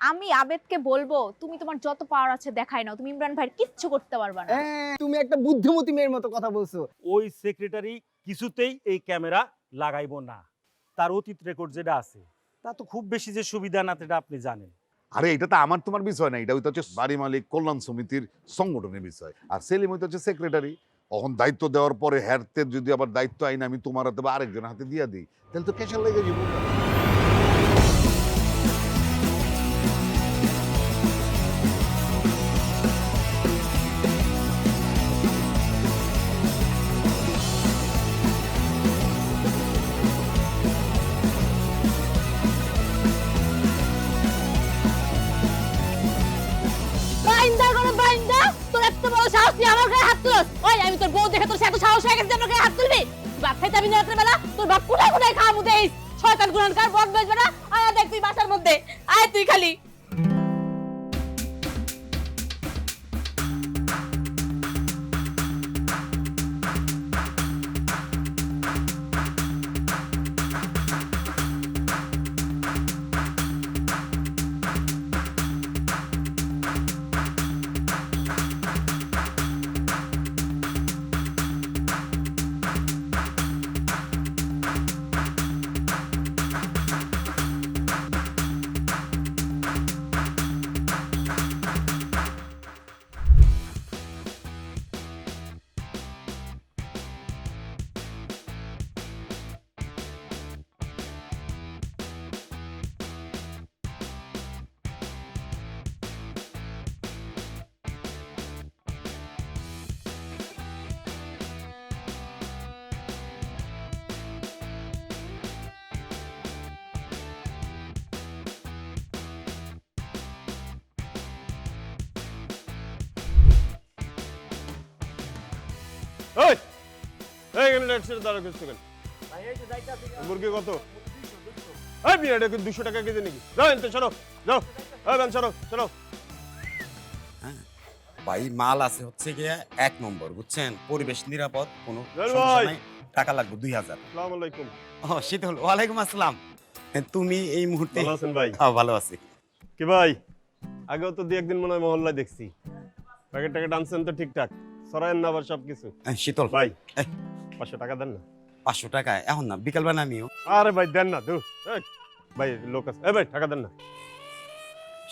আমি আবেদকে বলব তুমি তোমার যত পাওয়ার আছে দেখাই নাও। তুমি ইমরান ভাইয়ের কিচ্ছু করতে পারবা না। হ্যাঁ, তুমি একটা বুদ্ধিমতী মেয়ের মতো কথা বলছো। ওই সেক্রেটারি কিছুতেই এই ক্যামেরা লাগাইবো না। তার অতীত রেকর্ড যেটা আছে তা তো খুব বেশি যে সুবিধা না সেটা আপনি জানেন। আরে এটা তো আমার তোমার বিষয় না এটা হচ্ছে বাড়ি মালিক কল্যাণ সমিতির সংগঠনের বিষয়। আর সেলিম হইতে হচ্ছে সেক্রেটারি এখন দায়িত্ব দেওয়ার পরে হ্যারতে যদি আবার দায়িত্ব আইন আমি তোমার হাতে বা আরেকজনের হাতে দিয়ে দিই তাহলে তো কেসার লেগে যাব আমি তোর বউ দেখে তোর এত সাহস হয়ে গেছে আমার গায়ে হাত তুলবি? বাপ খাইতে আমি রাতের বেলা তোর বাপ কোথায় কোথায় খাওয়া দেইস শয়তান গুণানকার বদ বেজবে না আয় দেখ তুই বাসার মধ্যে। আয় তুই খালি। এই এই এখানে দাঁড়া কেন? মুরগি কত? এই বিরাট দুশো টাকা কেজি নাকি? যাও এনতে সরো যাও। এই বেন সরো সরো। ভাই মাল আছে হচ্ছে গিয়ে এক নম্বর বুঝছেন? পরিবেশ নিরাপদ কোনো সমস্যা নাই। টাকা লাগবে দুই হাজার। আসসালামু আলাইকুম। ও শীতল ওয়ালাইকুম আসসালাম। তুমি এই মুহূর্তে ভালো আছেন ভাই? হ্যাঁ, ভালো আছি। কি ভাই? আগেও তো দুই একদিন মনে হয় মহল্লায় দেখছি। প্যাকেট ট্যাকেট আনছেন তো ঠিকঠাক। সরায়েন না আবার সব কিছু শীতল। ভাই পাঁচশো টাকা দেন না। পাঁচশো টাকা? এখন না বিকালবেলা আমিও আরে ভাই দেন না দূর। ভাই লোক আছে। ভাই টাকা দেন না।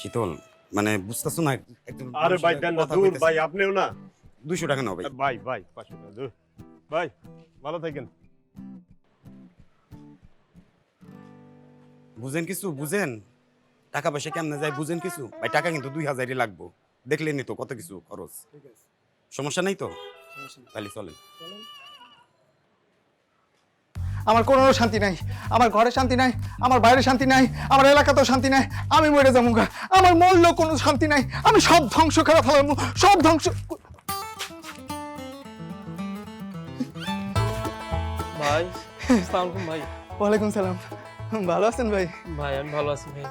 শীতল মানে বুঝতেছো না একটু আরে ভাই দেন না দূর ভাই আপনিও না। দুশো টাকা নাও ভাই। ভাই ভাই পাঁচশো টাকা দূর। ভাই ভালো থাকেন। বুঝেন কিছু বুঝেন? টাকা পয়সা কেমনে যায় বুঝেন কিছু? ভাই টাকা কিন্তু দুই হাজারই লাগবো। দেখলেনি তো কত কিছু খরচ। সমস্যা নেই তো? তাহলে চলেন। আমার কোনো শান্তি নাই আমার ঘরে শান্তি নাই আমার বাইরে শান্তি নাই আমার এলাকাতেও শান্তি নাই আমি মরে যাব গা। আমার মরলেও কোনো শান্তি নাই আমি সব ধ্বংস করে ফেলাম সব ধ্বংস ভাই আসসালামু ভাই। ওয়ালাইকুম সালাম। ভালো আছেন ভাই? ভাই আমি ভালো আছি ভাই।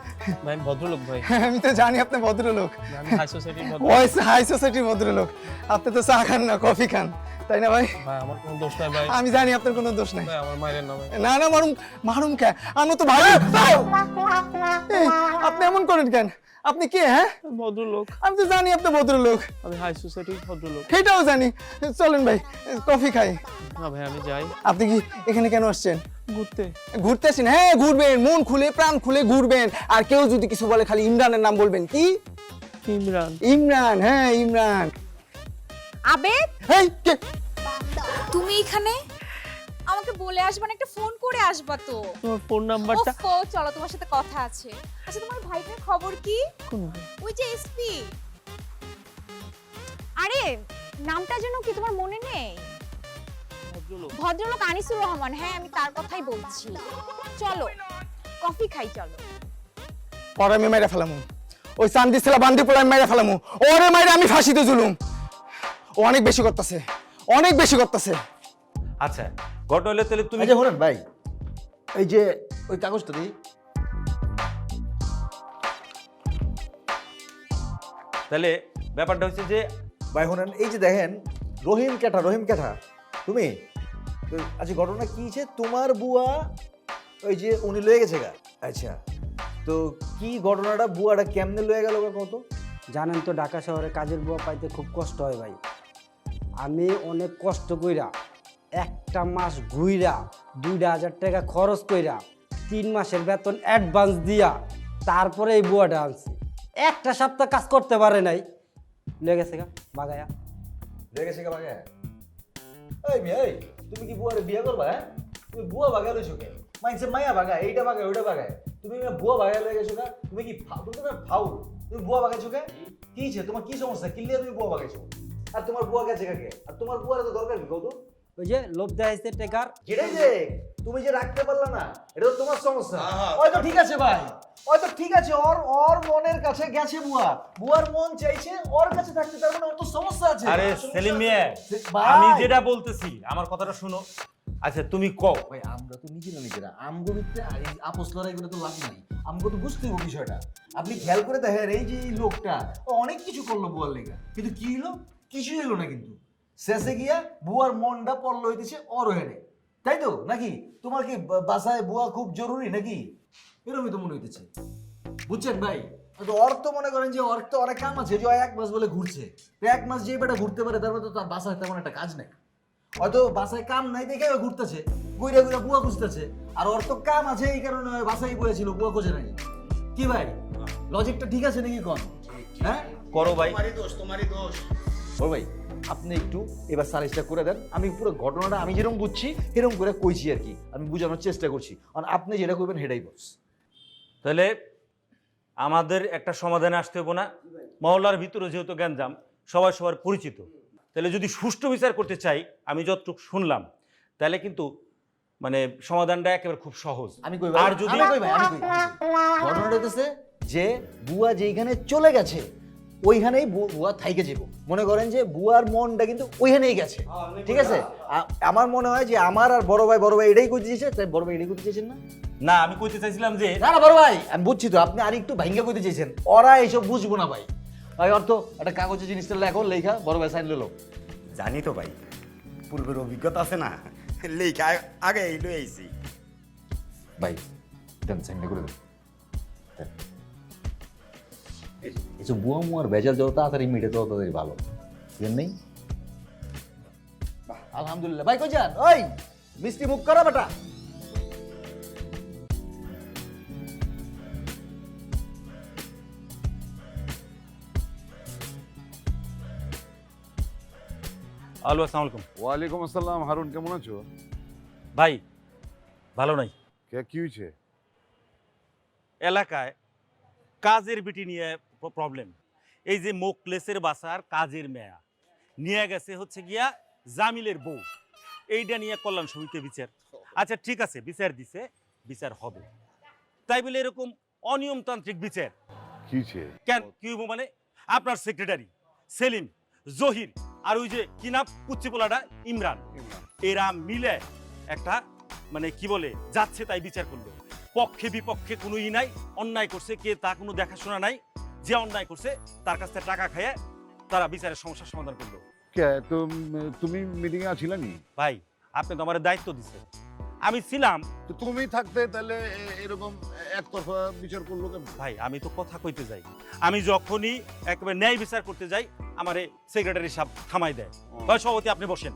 ভাই আমি ভদ্রলোক ভাই। আমি তো জানি আপনি ভদ্রলোক। আমি হাই সোসাইটির ভদ্র হাই সোসাইটির ভদ্রলোক। আপনি তো চা খান না কফি খান। তাই না ভাই? ভাই আমার কোনো দোষ নাই ভাই। আমি জানি আপনার কোনো দোষ নাই। ভাই আমার মায়ের নামে। না না মারুম মারুম কে? আমি তো ভাই আপনি এমন করেন কেন? আপনি কে হ্যাঁ? ভদ্রলোক। আমি তো জানি আপনি ভদ্রলোক। আমি হাই সোসাইটির ভদ্রলোক। সেটাও জানি। চলেন ভাই কফি খাই। না ভাই আমি যাই। আপনি কি এখানে কেন আসছেন? ঘুরতে। ঘুরতে আসেন হ্যাঁ ঘুরবেন। মন খুলে প্রাণ খুলে ঘুরবেন। আর কেউ যদি কিছু বলে খালি ইমরানের নাম বলবেন। কি? ইমরান। ইমরান হ্যাঁ ইমরান। আবেদ? এই কে? তুমি এখানে? আমাকে বলে আসবা না একটা ফোন করে আসবা তো। তোমার ফোন নাম্বারটা ওফো চলো তোমার সাথে কথা আছে। আচ্ছা তোমার ভাইটার খবর কি? কোন ওই যে এসপি আরে নামটা যেন কি তোমার মনে নেই? ভদ্রলোক। ভদ্রলোক আনিসুর রহমান। হ্যাঁ আমি তার কথাই বলছি। চলো কফি খাই চলো। পরে আমি মেরে ফেলামু। ওই চান্দি ছেলা বান্দি পোলা আমি মেরে ফেলামু। ওরে মাইরে আমি ফাঁসিতে জুলুম ও অনেক বেশি করতেছে। অনেক বেশি করতেছে। আচ্ছা ঘটনা হলে তাহলে তুমি আচ্ছা শোনেন ভাই এই যে ওই কাগজটা দিই তাহলে ব্যাপারটা হচ্ছে যে ভাই শোনেন এই যে দেখেন রহিম কেঠা রহিম কেঠা তুমি? তো আচ্ছা ঘটনা কি যে তোমার বুয়া ওই যে উনি লয়ে গেছে গা। আচ্ছা তো কি ঘটনাটা বুয়াটা কেমনে লয়ে গেল কত জানেন তো ঢাকা শহরে কাজের বুয়া পাইতে খুব কষ্ট হয় ভাই। আমি অনেক কষ্ট কইরা একটা মাস ঘুইরা, দুইটা হাজার টাকা খরচ কইরা, তিন মাসের বেতন অ্যাডভান্স দিয়া তারপরে এই বুয়াটা আনছি। একটা সপ্তাহ কাজ করতে পারে নাই। লেগেছে গা, বাগায়া। রেগে শেখা বাগে এই মেয়ে, এই, তুমি কি বুয়ারে বিয়ে করবা হ্যাঁ? তুমি বুয়া বাগা লইছো কে মাইনছে মাইয়া বাগা এইটা বাগা ওইটা বাগায়। তুমি মেয়ে বুয়া বাগা লয়ে গেছো কা তুমি কি তুমি তো ফাউ তুমি বুয়া বাগাইছো কে? কি তোমার কি সমস্যা? কি লিয়ে তুমি বুয়া বাগাইছো। আর তোমার বুয়া গেছে কাকে? আর তোমার বুয়ারে তো দরকার কি কত ওই যে লোভ দেখাইছে টেকার। যেটাই যে তুমি যে রাখতে পারলা না এটা তো তোমার সমস্যা। হয়তো ঠিক আছে ভাই হয়তো ঠিক আছে ওর ওর মনের কাছে গেছে বুয়া। বুয়ার মন চাইছে ওর কাছে থাকতে তার মানে ওর তো সমস্যা আছে। আরে সেলিম মিয়া আমি যেটা বলতেছি আমার কথাটা শুনো। আচ্ছা তুমি কও। ভাই আমরা তো নিজেরা নিজেরা। আমগো ভিতরে আর এই আপোস লড়াই করে তো লাভ নাই। আমগো তো বুঝতে হবে বিষয়টা। আপনি খেয়াল করে দেখেন এই যে এই লোকটা ও অনেক কিছু করল বুয়ার লেগা। কিন্তু কি হলো? কিছুই হলো না কিন্তু। শেষে গিয়া বুয়ার মনটা পড়ল হইতেছে ওর হেডে তাই তো? নাকি? তোমার কি বাসায় বুয়া খুব জরুরি নাকি? এরকমই তো মনে হইতেছে। বুঝছেন ভাই? ওর তো মনে করেন যে ওর তো অনেক কাম আছে যে এক মাস বলে ঘুরছে। তো এক মাস যে বেটা ঘুরতে পারে তারপরে তো তার বাসায় তেমন একটা কাজ নেই। হয়তো বাসায় কাম নাই দেখে ঘুরতেছে ঘুরে ঘুরে বুয়া খুঁজতেছে। আর ওর তো কাম আছে এই কারণে ও বাসায় বয়েছিল বুয়া খোঁজে নাই। কি ভাই? লজিকটা ঠিক আছে নাকি কোন? হ্যাঁ? করো ভাই। বল ভাই। আপনি একটু এবার সালিশটা করে দেন। আমি পুরো ঘটনাটা আমি যেরকম বুঝছি এরকম করে কইছি আর কি। আমি বোঝানোর চেষ্টা করছি। আর আপনি যেটা করবেন হেডাই বস তাহলে আমাদের একটা সমাধানে আসতে হব না। মহল্লার ভিতরে যেহেতু গ্যাঞ্জাম সবাই সবার পরিচিত। তাহলে যদি সুষ্ঠু বিচার করতে চাই আমি যতটুকু শুনলাম তাহলে কিন্তু মানে সমাধানটা একেবারে খুব সহজ। আমি কই আর যদি। ঘটনাটা যে বুয়া যেইখানে চলে গেছে ওইখানেই বুয়া থাইকে যাব। মনে করেন যে বুয়ার মনটা কিন্তু ওইখানেই গেছে। ঠিক আছে? আমার মনে হয় যে আমার আর বড় ভাই বড় ভাই এটাই করতে চেয়েছে তাই বড় ভাই এটাই করতে চেয়েছেন না? না আমি কইতে চাইছিলাম যে না না বড় ভাই আমি বুঝছি তো আপনি আর একটু ভাঙ্গা করতে চেয়েছেন ওরা এইসব বুঝব না ভাই। ভাই অর্থ একটা কাগজে জিনিসটা লেখো লেখা বড় ভাই সাইন লো জানি তো ভাই পূর্বের অভিজ্ঞতা আছে না? লেখা আগে এই লই আইছি। ভাই দেন সাইনটা করে দেন। এসব বুয়া মুয়ার ভেজাল যত তাড়াতাড়ি মিটে তত তাড়াতাড়ি ভালো। বুঝেন নেই? আলহামদুলিল্লাহ। ভাই কই ওই মিষ্টি মুখ করা বেটা। আলু আসসালামু আলাইকুম। ওয়ালাইকুম আসসালাম হারুন কেমন আছো? ভাই ভালো নাই। কে কি হয়েছে এলাকায় কাজের বিটি নিয়ে প্রবলেম এই যে মোকলেসের বাসার কাজের মেয়া। নিয়ে গেছে হচ্ছে গিয়া জামিলের বউ। এইটা নিয়ে কল্যাণ সমিতি বিচার। আচ্ছা ঠিক আছে বিচার দিছে বিচার হবে। তাই বলে এরকম অনিয়মতান্ত্রিক বিচার। কেন? কি হইবো মানে? আপনার সেক্রেটারি সেলিম জহির আর ওই যে কি নাম? পুচ্চিপোলাটা ইমরান। এরা মিলে একটা মানে কি বলে যাচ্ছে তাই বিচার করল। পক্ষে বিপক্ষে কোনো ই নাই অন্যায় করছে কে তা কোনো দেখাশোনা নাই। যে অন্যায় করছে তার কাছ থেকে টাকা খাইয়ে তারা বিচারের সমস্যার সমাধান করল। কে? তো তুমি মিটিং এ আছিলা নি ভাই আপনি তো আমার দায়িত্ব দিছে আমি ছিলাম। তো তুমি থাকতে তাহলে এরকম একতরফা বিচার করল কেন? ভাই আমি তো কথা কইতে যাই। আমি যখনই একেবারে ন্যায় বিচার করতে যাই আমারে সেক্রেটারি সাহেব থামাই দেয়। ভাই সভাপতি আপনি বসেন।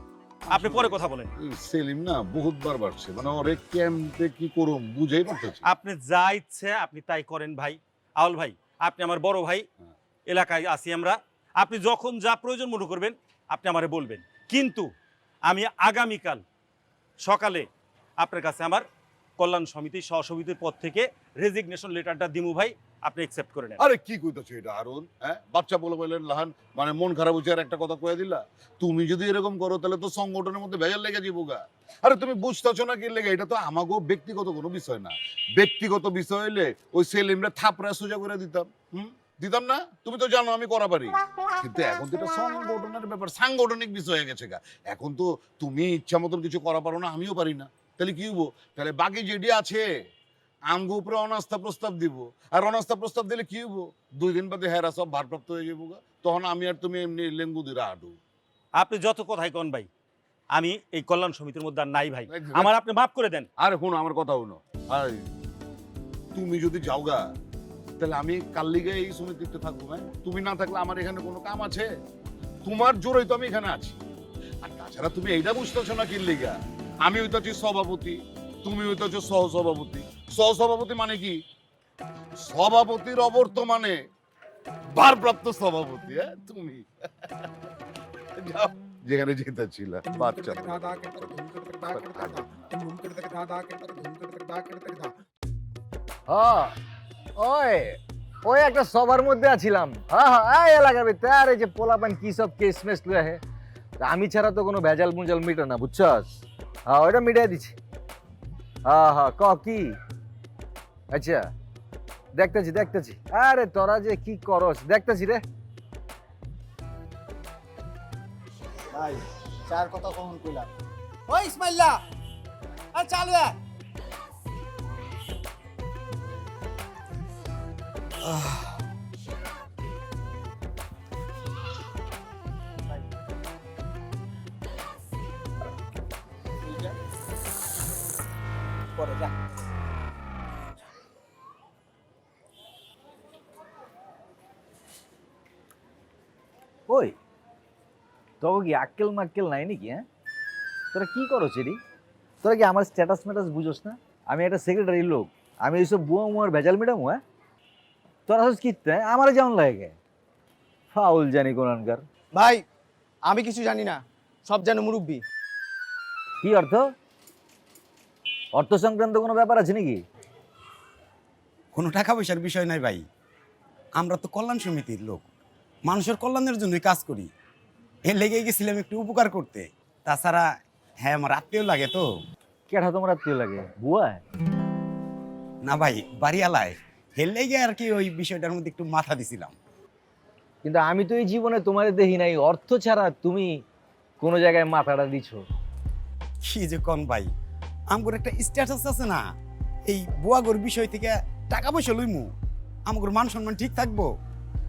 আপনি পরে কথা বলেন। সেলিম না বহুতবার বাড়ছে। মানে ওরে ক্যাম্পে কি করুম বুঝেই পারতেছি আপনি যা ইচ্ছে আপনি তাই করেন ভাই। আউল ভাই আপনি আমার বড় ভাই। এলাকায় আছি আমরা আপনি যখন যা প্রয়োজন মনে করবেন, আপনি আমারে বলবেন কিন্তু আমি আগামীকাল সকালে আপনার কাছে আমার কল্যাণ সমিতি সহসমিতির পদ থেকে রেজিগনেশন লেটারটা দিমু ভাই, আপনি অ্যাকসেপ্ট করে নেন। আরে কি কইতাছো এটা, হারুন? হ্যাঁ? বাচ্চা বলে বললেন, লাহান মানে মন খারাপ হচ্ছে আর একটা কথা কয়ে দিলা। তুমি যদি এরকম করো, তাহলে তো সংগঠনের মধ্যে ভেজাল লেগে যাব গা। আরে তুমি বুঝতেছো না কি লেগে? এটা তো আমাকেও ব্যক্তিগত কোনো বিষয় না। ব্যক্তিগত বিষয় হইলে ওই সেলিমরা থাপড়া সোজা করে দিতাম। হুম? দিতাম না? তুমি তো জানো আমি করা পারি। কিন্তু এখন তো এটা সংগঠনের ব্যাপার, সাংগঠনিক বিষয় হয়ে গেছে গা। এখন তো তুমি ইচ্ছা মতন কিছু করা পারো না, আমিও পারি না। তাহলে কি হব তাহলে বাকি যেটি আছে আমগো উপরে অনাস্থা প্রস্তাব দিব। আর অনাস্থা প্রস্তাব দিলে কি হব দুই দিন বাদে হেরা সব ভারপ্রাপ্ত হয়ে যাব তখন আমি আর তুমি এমনি লেঙ্গু দিরা হাঁটু আপনি যত কথাই কন ভাই আমি এই কল্যাণ সমিতির মধ্যে আর নাই ভাই। আমার আপনি মাফ করে দেন। আরে শুনো আমার কথা শুনো। আর তুমি যদি যাওগা তাহলে আমি কাল লিগে এই সমিতিতে থাকব হ্যাঁ তুমি না থাকলে আমার এখানে কোনো কাম আছে? তোমার জোরই তো আমি এখানে আছি। আর তাছাড়া তুমি এইটা বুঝতেছো না কি লিগা। আমি হইতেছি সভাপতি, তুমি হইতেছো সহ সভাপতি সহ সভাপতি মানে কি? সভাপতির অবর্তমানে ভারপ্রাপ্ত সভাপতি হ্যাঁ তুমি। যেখানে যেতেছিল বাচ্চা। হ্যাঁ ওই ওই একটা সবার মধ্যে আছিলাম। হ্যাঁ হ্যাঁ এলাকার ভিতরে, আরে যে পোলাপান কি সব কেস মেস লয়ে আমি ছাড়া তো কোনো ভেজাল মুজাল মিটে না, বুঝছস? হ্যাঁ ওইটা মিটাই দিচ্ছি। হ্যাঁ হ্যাঁ ক, কি? আচ্ছা দেখতেছি দেখতেছি। আরে, তোরা যে কি করস, দেখতেছি রে। ভাই, চার কথা কখন কইলাম ওই ইসমাইল্লা আর, চালু আয়। পরে যা। ওই তোকে কি আক্কেল মাক্কেল নাই নাকি হ্যাঁ? তোরা কি করো চেরি? তোরা কি আমার স্ট্যাটাস ম্যাটাস বুঝোস না? আমি একটা সেক্রেটারি লোক। আমি এইসব বুয়া মুয়ার ভেজাল মেটামু হ্যাঁ? তোরা হচ্ছে কি আমার যেমন লাগে। ফাউল জানি কোরআনকার ভাই আমি কিছু জানি না। সব জানো মুরব্বী। কি অর্থ? অর্থ সংক্রান্ত কোনো ব্যাপার আছে নাকি? কোনো টাকা পয়সার বিষয় নাই ভাই। আমরা তো কল্যাণ সমিতির লোক। মানুষের কল্যাণের জন্যই কাজ করি। এ লেগে গেছিলাম একটু উপকার করতে। তাছাড়া হ্যাঁ আমার আত্মীয় লাগে তো। কেটা তোমার আত্মীয় লাগে? বুয়া? না ভাই বাড়িয়ালায় হের লেগে আর কি ওই বিষয়টার মধ্যে একটু মাথা দিছিলাম। কিন্তু আমি তো এই জীবনে তোমার দেখি নাই। অর্থ ছাড়া তুমি কোনো জায়গায় মাথাটা দিছো। কি যে কন ভাই। আমগর একটা স্ট্যাটাস আছে না, এই বুয়াগর বিষয় থেকে টাকা পয়সা লইমু, আমগর মান সম্মান ঠিক থাকব,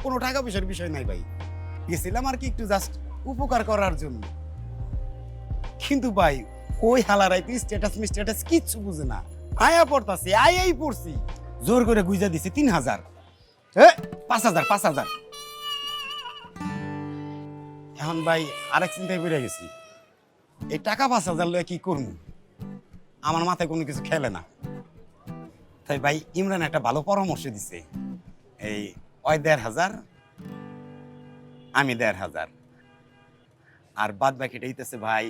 কোনো টাকা পয়সার বিষয় নাই ভাই। গেছিলাম আর কি একটু জাস্ট উপকার করার জন্য। কিন্তু ভাই, ওই হালারাই তো স্ট্যাটাস মি স্ট্যাটাস কিচ্ছু বুঝে না। আয়া পড়তাছি, আয়াই পড়ছি। জোর করে গুইজা দিছে তিন হাজার। এ! পাঁচ হাজার পাঁচ হাজার। এখন ভাই আরেক চিন্তায় বেড়ে গেছি। এই টাকা পাঁচ হাজার লয়ে কি করব আমার মাথায় কোনো কিছু খেলে না। তাই ভাই ইমরান একটা ভালো পরামর্শ দিছে। এই ওই দেড় হাজার আমি দেড় হাজার। আর বাদ বাকিটা হইতেছে ভাই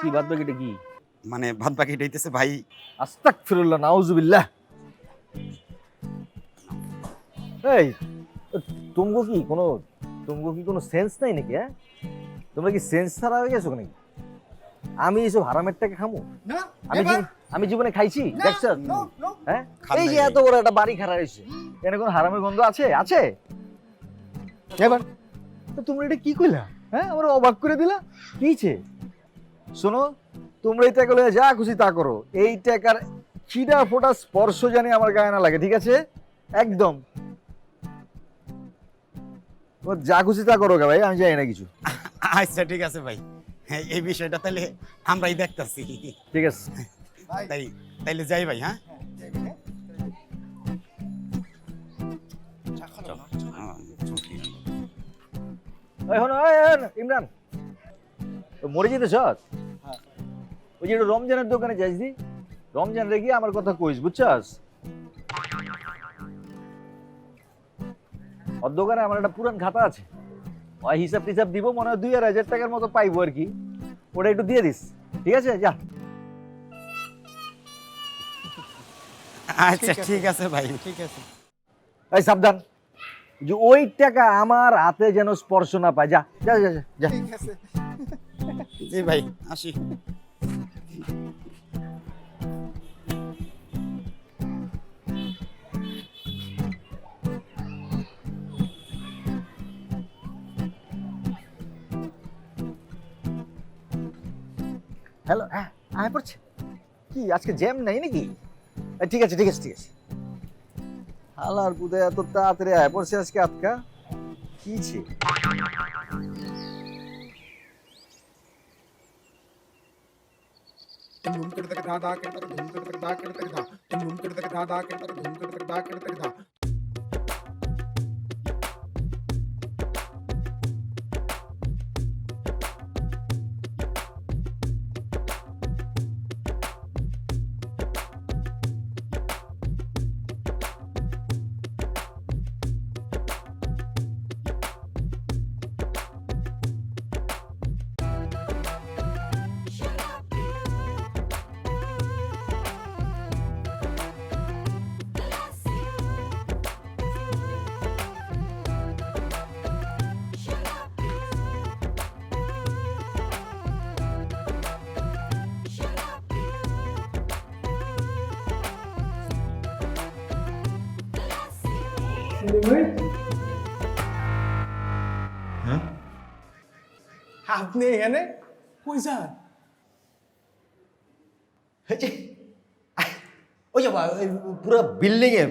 কি বাদ বাকিটা কি? মানে বাদ বাকিটা হইতেছে ভাই আস্তাক ফিরুল্লাহ নাউজুবিল্লাহ। এই তুমগো কি কোনো তুমগো কি কোনো সেন্স নাই নাকি হ্যাঁ? তোমরা কি সেন্স ছাড়া হয়ে গেছো নাকি? আমি এইসব হারামের টাকা খামু? না আমি আমি জীবনে খাইছি দেখছ? হ্যাঁ? এই যে এত বড় একটা বাড়ি খারাপ হয়েছে। এখানে কোনো হারামের গন্ধ আছে? আছে? এবার তো তোমরা এটা কি কইলা? হ্যাঁ আমরা অবাক করে দিলা। কিছে শোনো তোমরা এই টাকা লয়ে যা খুশি তা করো। এই টাকার ছিটা ফোটা স্পর্শ জানি আমার গায়ে না লাগে ঠিক আছে? একদম। ও যা খুশি তা করো গা ভাই আমি জানি না কিছু। আচ্ছা ঠিক আছে ভাই। হ্যাঁ এই বিষয়টা তাহলে আমরাই দেখতাছি। ঠিক আছে। তাই তাইলে যাই ভাই হ্যাঁ? ইমরান। তো মরে যেতে সৎ ওই যে রমজানের দোকানে যাইস দি রমজান রেগে আমার কথা কইস বুঝছাস? ওর দোকানে আমার একটা পুরান খাতা আছে। ওই হিসাব টিসাব দিব মনে হয় দুই আড়াই হাজার টাকার মতো পাইবো আর কি। ওটা একটু দিয়ে দিস। ঠিক আছে? যা। আচ্ছা ঠিক আছে ভাই। ঠিক আছে। এই সাবধান। যে ওই টাকা আমার হাতে যেন স্পর্শ না পায়। যা যা যা যা, ঠিক আছে। জি ভাই আসি। হ্যালো হ্যাঁ আয় পড়ছে কি আজকে জ্যাম নাই নাকি এ, ঠিক আছে ঠিক আছে ঠিক আছে হালার বুধে এত তাড়াতাড়ি আয় পড়ছে আজকে আটকা কি ছে धूम कर तक धा धा कर तक धूम कर तक धा कर तक धा धूम कर तक धा धा कर तक धूम कर तक धा कर तक धा আপনি এখানে? কই যান? ওই যে পুরো বিল্ডিং এ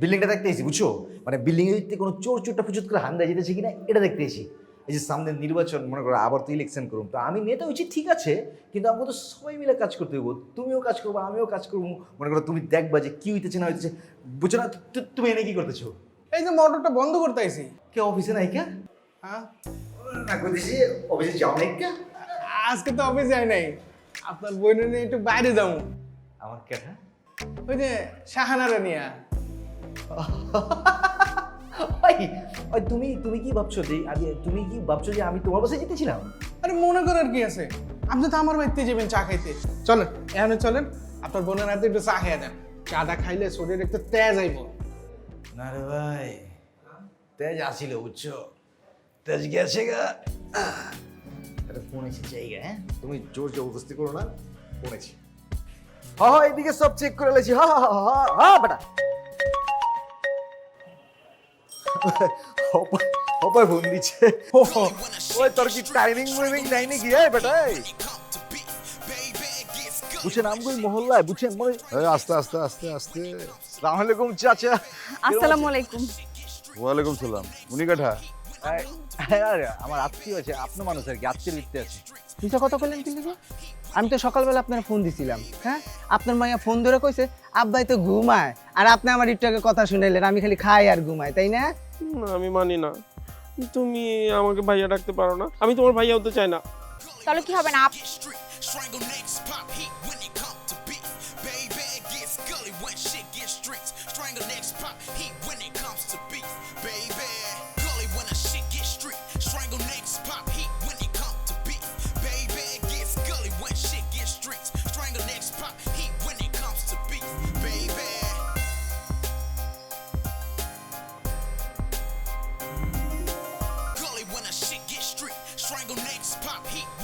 বিল্ডিংটা দেখতে এসেছি বুঝছ? মানে বিল্ডিং এর ভিত্তি কোনো চোর চোরটা ফুচুত করে হান্দা যেতেছে কিনা এটা দেখতে এসেছি। এই যে সামনে নির্বাচন মনে করো আবার তো ইলেকশন করুন। তো আমি নেতা হয়েছি ঠিক আছে কিন্তু আমাকে তো সবাই মিলে কাজ করতে হইব। তুমিও কাজ করব আমিও কাজ করব। মনে করো তুমি দেখবা যে কি হইতেছে না হইতেছে। বুঝছ না তুমি এনে কি করতেছো? এই যে মোটরটা বন্ধ করতে আইছি। কে অফিসে নাই কে? হ্যাঁ? না অফিসে যাও নাই কে? আজকে তো অফিস যাই নাই। আপনার বোনের নিয়ে একটু বাইরে যাব। আমার কেটা ওই যে শাহানারা নিয়া। ওই ওই তুমি তুমি কি ভাবছ যে আমি তুমি কি ভাবছ যে আমি তোমার বাসায় জিতেছিলাম আরে মনে করার কি আছে? আপনি তো আমার বাড়িতে যাবেন চা খাইতে। চলেন এখানে চলেন। আপনার বোনের হাতে একটু চা খাইয়া দেন। চাটা খাইলে শরীর একটু তেজ আইব। না রে ভাই। তেজ আসিল বুঝছ? তেজ গেছে গা। একটা ফোন এসে জায়গা হ্যাঁ? তুমি জোর জবরদস্তি করো না ফোন এসে হা হা এদিকে সব চেক করে লেছি। হা হা হা হা হা বেটা। অপায় ফোন দিচ্ছে। ওই তোর কি টাইমিং মুভিং নাই নাকি হ্যাঁ বেটা এই? বুঝছেন আমগুই মহল্লায় বুঝছেন? মনে আস্তে আস্তে আস্তে আস্তে। সালাম আলাইকুম চাচা। আসসালামু আলাইকুম। ওয়ালাইকুম সালাম। উনি কাঠা? আরে আমার আত্মীয় আছে আপনার মানুষ আর কি আত্মীয় ভিত্তি আছে। তুই কথা বললেন কিন্তু আমি তো সকালবেলা আপনার ফোন দিছিলাম হ্যাঁ? আপনার মাইয়া ফোন ধরে কইছে আব্বাই তো ঘুমায়। আর আপনি আমার একটু আগে কথা শুনাইলেন আমি খালি খাই আর ঘুমাই তাই না? না, আমি মানি না। তুমি আমাকে ভাইয়া ডাকতে পারো না। আমি তোমার ভাইয়া হতে চাই না। তাহলে কি হবে না? heat.